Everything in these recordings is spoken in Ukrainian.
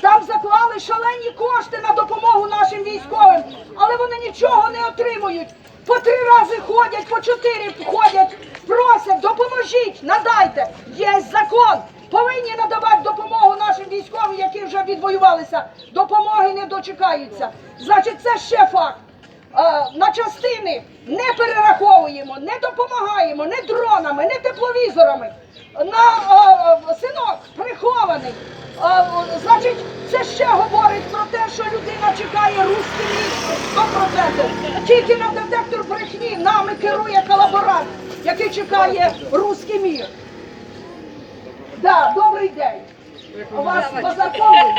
Там заклали шалені кошти на допомогу нашим військовим, але вони нічого не отримують. По три рази ходять, по чотири ходять, просять, допоможіть, надайте. Є закон. Повинні надавати допомогу нашим військовим, які вже відвоювалися. Допомоги не дочекаються. Значить, це ще факт. На частини не перераховуємо, не допомагаємо, не дронами, не тепловізорами. На синок прихований. Що людина чекає русський мір 100%. Тільки на детектор брехні нами керує колаборант, який чекає русський мір. Да, добрий день. У вас базарковий?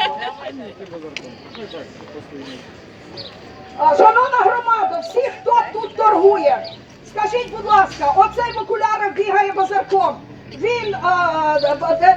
Шановна громада, всі, хто тут торгує, скажіть, будь ласка, оцей в бігає базарком. Він а,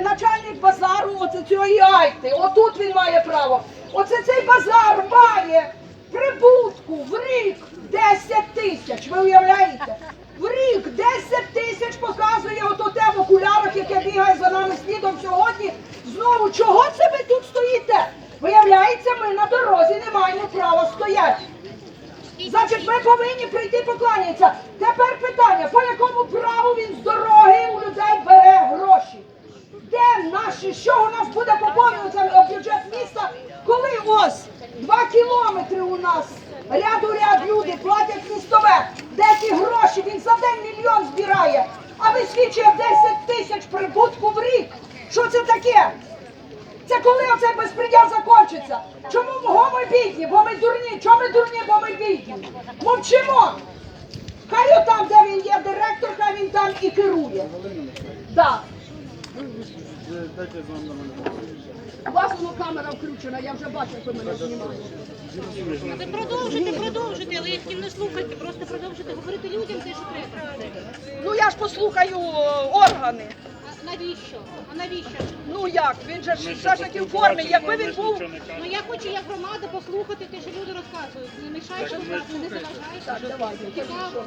начальник базару оце цієї Альти. Отут він має право. Оце базар має прибутку в рік 10 тисяч. Ви уявляєте? В рік 10 тисяч показує ото те в окулярах, яке бігає за нами слідом сьогодні. Знову, чого це ви тут стоїте? Виявляється, ми на дорозі не маємо права стояти. Значить, ми повинні прийти поклонятися. Тепер питання, по якому праву він з дороги у людей бере гроші? Де наші, що у нас буде поповнюватися бюджет міста, коли ось два у нас ряду ряд люди платять містове. Де ті гроші? Він за день мільйон збирає, а висвічує 10 тисяч прибутку в рік. Що це таке? Це коли оцей безпреділ закінчиться? Чому бо ми бідні? Бо ми дурні. Чому ми дурні? Бо ми бідні. Мовчимо. Хай отам, де він є директор, хай він там і керує. Да. У вас воно камера включена, я вже бачу, як ви мене знімаєте. Ви продовжуйте, продовжуйте, але їх не слухайте, просто продовжуйте говорити людям те, що треба. Ну я ж послухаю е, органи. А навіщо? А навіщо? Ну як? Він же ж все ж таки в формі. Якби він був. Ну я хочу як громада послухати те, що люди розказують. Не мішайте, не заважайте. Так, давайте. Цікаво.